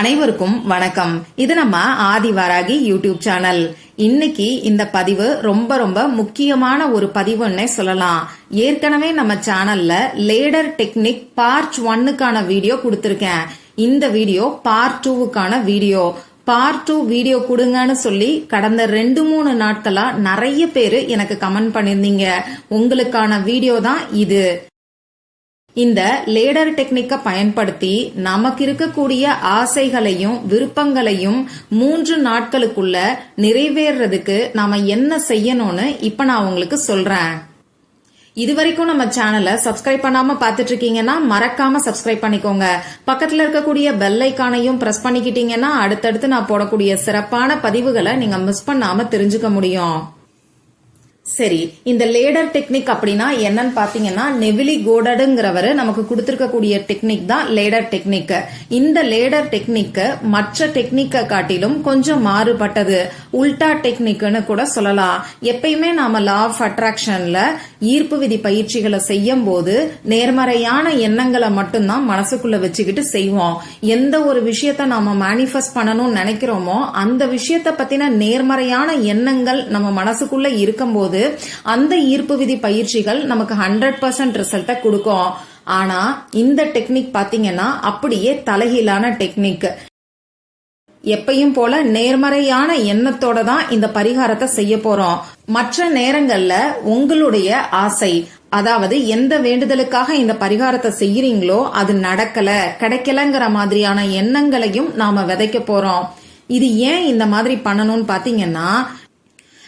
அனைவருக்கும் வணக்கம். இது நம்ம ஆதிவாராகி யூடியூப் சேனல். இன்னைக்கு இந்த பதிவு ரொம்ப ரொம்ப முக்கியமான ஒரு பதிவுன்னே சொல்லலாம். ஏற்கனவே நம்ம சேனல்ல லேடர் டெக்னிக் பார்ட் ஒன்னுக்கான வீடியோ கொடுத்திருக்கேன். இந்த வீடியோ பார்ட் டூவுக்கான வீடியோ. பார்ட் டூ வீடியோ கொடுங்கன்னு சொல்லி கடந்த ரெண்டு மூணு நாட்களா நிறைய பேரு எனக்கு கமெண்ட் பண்ணிருந்தீங்க. உங்களுக்கான வீடியோ தான் இது. இந்த லேடர் டெக்னிக்கை பயன்படுத்தி நமக்கு இருக்கக்கூடிய ஆசைகளையும் விருப்பங்களையும் மூன்று நாட்களுக்குள்ள நிறைவேறதுக்கு நாம என்ன செய்யணும்னு இப்ப நான் உங்களுக்கு சொல்றேன். இது வரைக்கும் நம்ம சேனலை சப்ஸ்கிரைப் பண்ணாம பாத்துட்டு இருக்கீங்கன்னா மறக்காம சப்ஸ்கிரைப் பண்ணிக்கோங்க. பக்கத்துல இருக்கக்கூடிய பெல் ஐக்கானையும் பிரஸ் பண்ணிக்கிட்டீங்கன்னா அடுத்தடுத்து நான் போடக்கூடிய சிறப்பான பதிவுகளை நீங்க மிஸ் பண்ணாம தெரிஞ்சுக்க முடியும். சரி இந்த லேடர் டெக்னிக் அப்படின்னா என்னன்னு பாத்தீங்கன்னா நெவிலி கோடடுங்கிறவரு நமக்கு கொடுத்திருக்கக்கூடிய டெக்னிக் தான் லேடர் டெக்னிக் இந்த லேடர் டெக்னிக் மற்ற டெக்னிக்கை காட்டிலும் கொஞ்சம் மாறுபட்டது. உல்டா டெக்னிக்னு கூட சொல்லலாம். எப்பயுமே நாம லா ஆஃப் அட்ராக்ஷன்ல ஈர்ப்பு விதி பயிற்சிகளை செய்யும் போது நேர்மறையான எண்ணங்களை மட்டும்தான் மனசுக்குள்ள வச்சுக்கிட்டு செய்வோம். எந்த ஒரு விஷயத்த நாம மேனிஃபெஸ்ட் பண்ணணும்னு நினைக்கிறோமோ அந்த விஷயத்த பத்தின நேர்மறையான எண்ணங்கள் நம்ம மனசுக்குள்ள இருக்கும்போது அந்த ஈர்ப்பு விதி பயிற்சிகள் நமக்கு ஹண்ட்ரட் பர்சன்ட் ரிசல்ட்டை கொடுக்கும். ஆனா இந்த டெக்னிக் பாத்தீங்கன்னா அப்படியே தலைகீழான டெக்னிக் எப்பையும் போல நேர்மறையான எண்ணத்தோட தான் இந்த பரிகாரத்தை செய்ய போறோம். மற்ற நேரங்கள்ல உங்களுடைய ஆசை அதாவது எந்த வேண்டுதலுக்காக இந்த பரிகாரத்தை செய்யறீங்களோ அது நடக்கல கிடைக்கலங்கிற மாதிரியான எண்ணங்களையும் நாம விதைக்க போறோம். இது ஏன் இந்த மாதிரி பண்ணணும்னு பாத்தீங்கன்னா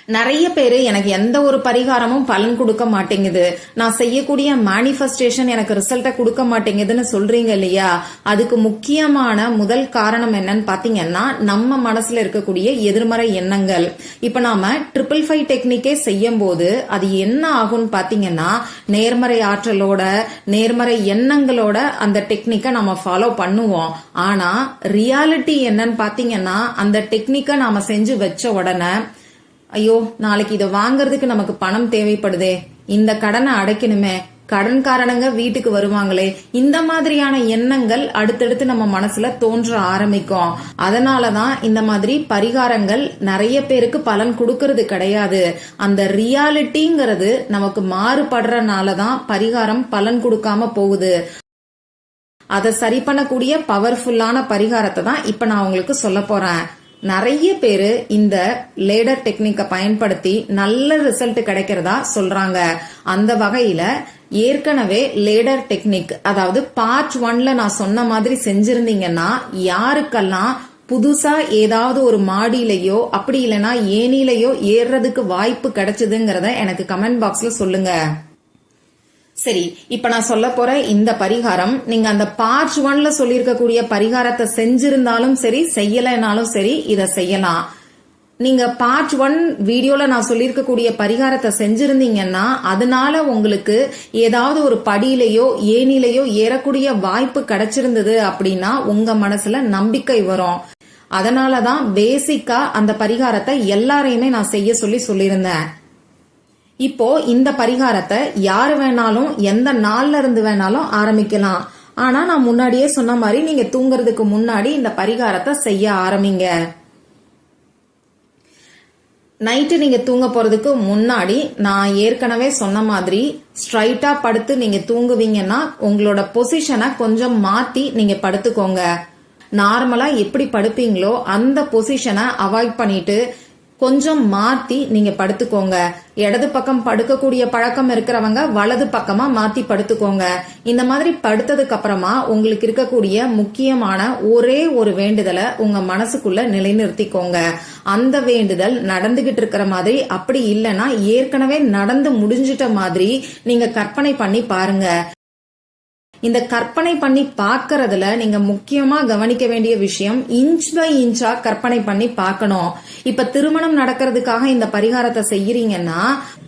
நிறைய பேரு எனக்கு எந்த ஒரு பரிகாரமும் பலன் கொடுக்க மாட்டேங்குது. நான் செய்யக்கூடிய மேனிஃபெஸ்டேஷன் எனக்கு ரிசல்ட்டை கொடுக்க மாட்டேங்குதுன்னு சொல்றீங்க இல்லையா? அதுக்கு முக்கியமான முதல் காரணம் என்னன்னு பாத்தீங்கன்னா நம்ம மனசுல இருக்கக்கூடிய எதிர்மறை எண்ணங்கள். இப்ப நாம ட்ரிபிள் ஃபைவ் டெக்னிக்கே செய்யும் போது அது என்ன ஆகும்னு பாத்தீங்கன்னா நேர்மறை ஆற்றலோட நேர்மறை எண்ணங்களோட அந்த டெக்னிக்கை நம்ம ஃபாலோ பண்ணுவோம். ஆனா ரியாலிட்டி என்னன்னு பாத்தீங்கன்னா அந்த டெக்னிக்கை நாம செஞ்சு வச்ச உடனே ஐயோ நாளைக்கு இதை வாங்குறதுக்கு நமக்கு பணம் தேவைப்படுதே. இந்த கடனை அடைக்கணுமே. கடன்காரனுங்க வீட்டுக்கு வருவாங்களே. இந்த மாதிரியான எண்ணங்கள் அடுத்தடுத்து நம்ம மனசுல தோன்ற ஆரம்பிக்கும். அதனாலதான் இந்த மாதிரி பரிகாரங்கள் நிறைய பேருக்கு பலன் கொடுக்கறது கிடையாது. அந்த ரியாலிட்டிங்கிறது நமக்கு மாறுபடுறனாலதான் பரிகாரம் பலன் கொடுக்காம போகுது. அதை சரி பண்ணக்கூடிய பவர்ஃபுல்லான பரிகாரத்தை தான் இப்ப நான் உங்களுக்கு சொல்ல போறேன். நிறைய பேர் இந்த லேடர் டெக்னிக்கை பயன்படுத்தி நல்ல ரிசல்ட் கிடைக்கிறதா சொல்றாங்க. அந்த வகையில ஏற்கனவே லேடர் டெக்னிக் அதாவது பார்ட் ஒன்ல நான் சொன்ன மாதிரி செஞ்சிருந்தீங்கன்னா யாருக்கெல்லாம் புதுசா ஏதாவது ஒரு மாடியிலையோ அப்படி இல்லைன்னா ஏனிலையோ ஏறுறதுக்கு வாய்ப்பு கிடைச்சதுங்கிறத எனக்கு கமெண்ட் பாக்ஸ்ல சொல்லுங்க. சரி இப்ப நான் சொல்ல போற இந்த பரிகாரம் நீங்க அந்த பார்ட் ஒன்ல சொல்லியிருக்கக்கூடிய பரிகாரத்தை செஞ்சிருந்தாலும் சரி செய்யலைனாலும் சரி இதை செய்யலாம். நீங்க பார்ட் ஒன் வீடியோல நான் சொல்லியிருக்கக்கூடிய பரிகாரத்தை செஞ்சிருந்தீங்கன்னா அதனால உங்களுக்கு ஏதாவது ஒரு படியிலையோ ஏனிலையோ ஏறக்கூடிய வாய்ப்பு கிடைச்சிருந்தது அப்படின்னா உங்க மனசுல நம்பிக்கை வரும். அதனாலதான் பேசிக்கா அந்த பரிகாரத்தை எல்லாரையுமே நான் செய்ய சொல்லி சொல்லியிருந்தேன். இப்போ இந்த பரிகாரத்தை யார் வேணாலும் எந்த நாள்ல இருந்து வேணாலும் ஆரம்பிக்கலாம். ஆனா நான் முன்னாடியே சொன்ன மாதிரி நீங்க தூங்குறதுக்கு முன்னாடி இந்த பரிகாரத்தை செய்ய ஆரம்பிங்க. நைட்டு நீங்க தூங்க போறதுக்கு முன்னாடி நான் ஏற்கனவே சொன்ன மாதிரி ஸ்ட்ரைட்டா படுத்து நீங்க தூங்குவீங்கன்னா உங்களோட பொசிஷனை கொஞ்சம் மாத்தி நீங்க படுத்துக்கோங்க. நார்மலா எப்படி படுப்பீங்களோ அந்த பொசிஷனை அவாய்ட் பண்ணிட்டு கொஞ்சம் மாத்தி நீங்க படுத்துக்கோங்க. இடது பக்கம் படுக்கக்கூடிய பழக்கம் இருக்கிறவங்க வலது பக்கமா மாத்தி படுத்துக்கோங்க. இந்த மாதிரி படுத்ததுக்கு அப்புறமா உங்களுக்கு இருக்கக்கூடிய முக்கியமான ஒரே ஒரு வேண்டுதலை உங்க மனசுக்குள்ள நிலைநிறுத்திக்கோங்க. அந்த வேண்டுதல் நடந்துகிட்டு இருக்கிற மாதிரி அப்படி இல்லைன்னா ஏற்கனவே நடந்து முடிஞ்சிட்ட மாதிரி நீங்க கற்பனை பண்ணி பாருங்க. இந்த கற்பனை பண்ணி பார்க்கறதுல நீங்க முக்கியமா கவனிக்க வேண்டிய விஷயம் இன்ச் பை இன்ச்சா கற்பனை பண்ணி பார்க்கணும். இப்ப திருமணம் நடக்கிறதுக்காக இந்த பரிகாரத்தை செய்யறீங்கன்னா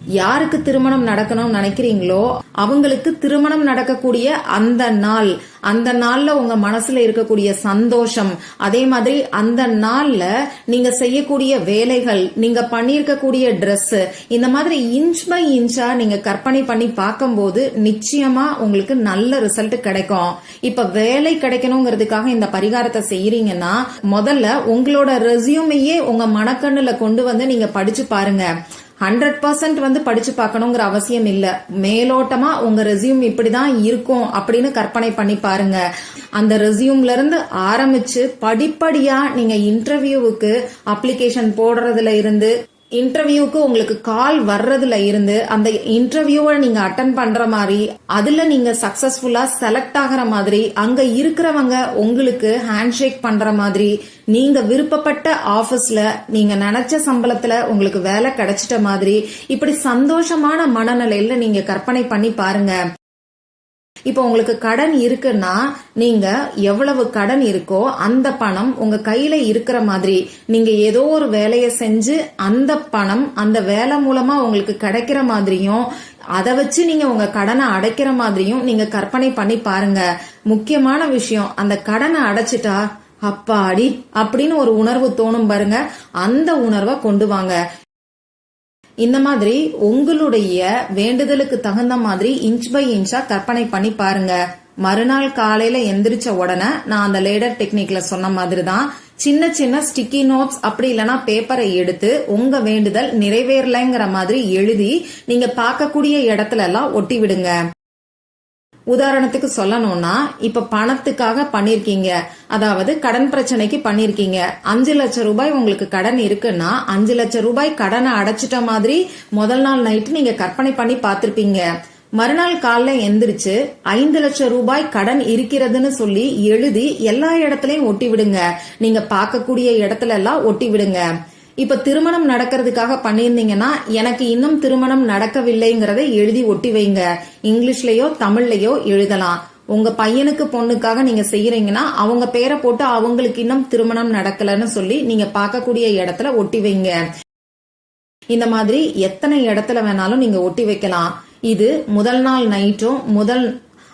யாருக்கு திருமணம் நடக்கணும்னு நினைக்கிறீங்களோ அவங்களுக்கு திருமணம் நடக்கக்கூடிய அந்த நாள் அந்த நாள்ல உங்க மனசுல இருக்கக்கூடிய சந்தோஷம் அதே மாதிரி அந்த நாள்ல நீங்க செய்யக்கூடிய வேலைகள் நீங்க பண்ணியிருக்கக்கூடிய ட்ரெஸ் இந்த மாதிரி இன்ச் பை இன்ச்சா நீங்க கற்பனை பண்ணி பார்க்கும்போது நிச்சயமா உங்களுக்கு நல்ல ரிசல்ட் கிடைக்கும். இப்ப வேலை கிடைக்கணுங்கிறதுக்காக இந்த பரிகாரத்தை செய்யறீங்கன்னா முதல்ல உங்களோட ரெசியூமையே உங்க மனக்கண்ணுல கொண்டு வந்து நீங்க படிச்சு பாருங்க. ஹண்ட்ரட் பர்சன்ட் வந்து படிச்சு பார்க்கணுங்கிற அவசியம் இல்ல. மேலோட்டமா உங்க ரெசியூம் இப்படிதான் இருக்கும் அப்படின்னு கற்பனை பண்ணி பாருங்க. அந்த ரெசியூம்ல இருந்து ஆரம்பிச்சு படிப்படியா நீங்க இன்டர்வியூவுக்கு அப்ளிகேஷன் போடுறதுல இருந்து இன்டர்வியூக்கு உங்களுக்கு கால் வர்றதுல இருந்து அந்த இன்டர்வியூவை நீங்க அட்டன் பண்ற மாதிரி அதுல நீங்க சக்சஸ்ஃபுல்லா செலக்ட் ஆகிற மாதிரி அங்க இருக்கிறவங்க உங்களுக்கு ஹேண்ட்ஷேக் பண்ற மாதிரி நீங்க விருப்பப்பட்ட ஆபீஸ்ல நீங்க நினைச்ச சம்பளத்துல உங்களுக்கு வேலை கிடைச்சிட்ட மாதிரி இப்படி சந்தோஷமான மனநிலையில நீங்க கற்பனை பண்ணி பாருங்க. இப்போ உங்களுக்கு கடன் இருக்குன்னா நீங்க எவ்வளவு கடன் இருக்கோ அந்த பணம் உங்க கையில இருக்கிற மாதிரி நீங்க ஏதோ ஒரு வேலையை செஞ்சு அந்த பணம் அந்த வேலை மூலமா உங்களுக்கு கிடைக்கிற மாதிரியும் அதை வச்சு நீங்க உங்க கடனை அடைக்கிற மாதிரியும் நீங்க கற்பனை பண்ணி பாருங்க. முக்கியமான விஷயம் அந்த கடனை அடைச்சிட்டா அப்பாடி அப்படின்னு ஒரு உணர்வு தோணும் பாருங்க. அந்த உணர்வை கொண்டு வாங்க. இந்த மாதிரி உங்களுடைய வேண்டுதலுக்கு தகுந்த மாதிரி இன்ச் பை இன்ச்சா கற்பனை பண்ணி பாருங்க. மறுநாள் காலையில எந்திரிச்ச உடனே நான் அந்த லேடர் டெக்னிக்ல சொன்ன மாதிரி தான் சின்ன சின்ன ஸ்டிக்கி நோட்ஸ் அப்படி இல்லைனா பேப்பரை எடுத்து உங்க வேண்டுதல் நிறைவேறலைங்கிற மாதிரி எழுதி நீங்க பார்க்கக்கூடிய இடத்துல எல்லாம் ஒட்டி விடுங்க. உதாரணத்துக்கு சொல்லணும்னா இப்ப பணத்துக்காக பண்ணிருக்கீங்க. அதாவது கடன் பிரச்சனைக்கு பண்ணிருக்கீங்க. அஞ்சு லட்சம் ரூபாய் உங்களுக்கு கடன் இருக்குன்னா அஞ்சு லட்சம் ரூபாய் கடனை அடைச்சிட்ட மாதிரி முதல் நாள் நைட்டு நீங்க கற்பனை பண்ணி பார்த்திருப்பீங்க. மறுநாள் காலைல எந்திரிச்சு ஐந்து லட்சம் ரூபாய் கடன் இருக்கிறதுன்னு சொல்லி எழுதி எல்லா இடத்துலயும் ஒட்டி விடுங்க. நீங்க பார்க்கக்கூடிய இடத்துல எல்லாம் ஒட்டி விடுங்க. இப்ப திருமணம் நடக்கிறதுக்காக பண்ணியிருந்தீங்கன்னா எனக்கு இன்னும் திருமணம் நடக்கவில்லைங்கிறத எழுதி ஒட்டி வைங்க. இங்கிலீஷ்லயோ தமிழ்லயோ எழுதலாம். உங்க பையனுக்கு பொண்ணுக்காக நீங்க செய்யறீங்கன்னா அவங்க பேரை போட்டு அவங்களுக்கு இன்னும் திருமணம் நடக்கலன்னு சொல்லி நீங்க பார்க்கக்கூடிய இடத்துல ஒட்டி வைங்க. இந்த மாதிரி எத்தனை இடத்துல வேணாலும் நீங்க ஒட்டி வைக்கலாம். இது முதல் நாள் நைட்டும் முதல்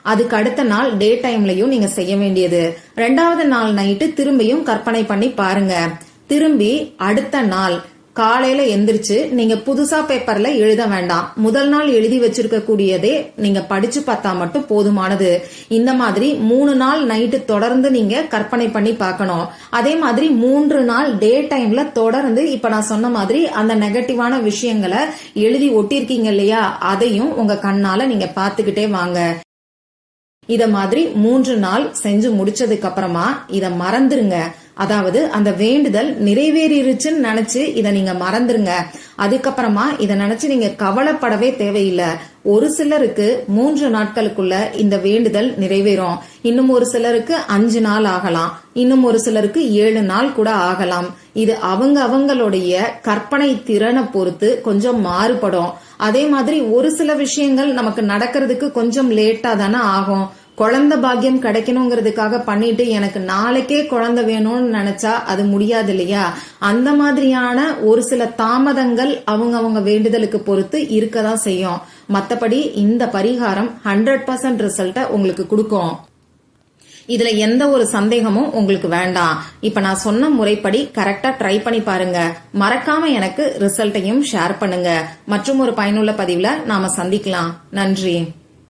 அதுக்கு அடுத்த நாள் டே டைம்லயும் நீங்க செய்ய வேண்டியது. ரெண்டாவது நாள் நைட்டு திரும்பியும் கற்பனை பண்ணி பாருங்க. திரும்பி அடுத்த நாள் காலையில எந்திரிச்சு நீங்க புதுசா பேப்பர்ல எழுத வேண்டாம். முதல் நாள் எழுதி வச்சிருக்க கூடியதே நீங்க படிச்சு பார்த்தா மட்டும் போதுமானது. இந்த மாதிரி மூணு நாள் நைட்டு தொடர்ந்து நீங்க கற்பனை பண்ணி பார்க்கணும். அதே மாதிரி மூன்று நாள் டே டைம்ல தொடர்ந்து இப்ப நான் சொன்ன மாதிரி அந்த நெகட்டிவான விஷயங்களை எழுதி ஒட்டியிருக்கீங்க இல்லையா? அதையும் உங்க கண்ணால நீங்க பாத்துக்கிட்டே வாங்க. இத மாதிரி மூன்று நாள் செஞ்சு முடிச்சதுக்கு அப்புறமா இத மறந்துருங்க. அதாவது அந்த வேண்டுதல் நிறைவேறிருச்சுன்னு நினைச்சு இதை நீங்க மறந்துருங்க. அதுக்கப்புறமா இதை நினைச்சு நீங்க கவலைப்படவே தேவையில்லை. ஒரு சிலருக்கு மூன்று நாட்களுக்குள்ள இந்த வேண்டுதல் நிறைவேறும். இன்னும் ஒரு சிலருக்கு அஞ்சு நாள் ஆகலாம். இன்னும் ஒரு சிலருக்கு ஏழு நாள் கூட ஆகலாம். இது அவங்க அவங்களுடைய கற்பனை திறனை பொறுத்து கொஞ்சம் மாறுபடும். அதே மாதிரி ஒரு சில விஷயங்கள் நமக்கு நடக்கிறதுக்கு கொஞ்சம் லேட்டா தானே ஆகும். குழந்தை பாக்கியம் கிடைக்கணுங்கிறதுக்காக பண்ணிட்டு எனக்கு நாளைக்கே குழந்தை வேணும்னு நினைச்சா அது முடியாது இல்லையா? அந்த மாதிரியான ஒரு சில தாமதங்கள் அவங்க அவங்க வேண்டுதலுக்கு பொறுத்து இருக்கதான் செய்யும். மத்தபடி இந்த பரிகாரம் ஹண்ட்ரட் பர்சன்ட் ரிசல்ட்டை உங்களுக்கு கொடுக்கும். இதுல எந்த ஒரு சந்தேகமும் உங்களுக்கு வேண்டாம். இப்ப நான் சொன்ன முறைப்படி கரெக்டா ட்ரை பண்ணி பாருங்க. மறக்காம எனக்கு ரிசல்ட்டையும் ஷேர் பண்ணுங்க. மற்றும் ஒரு பயனுள்ள பதிவுல நாம சந்திக்கலாம். நன்றி.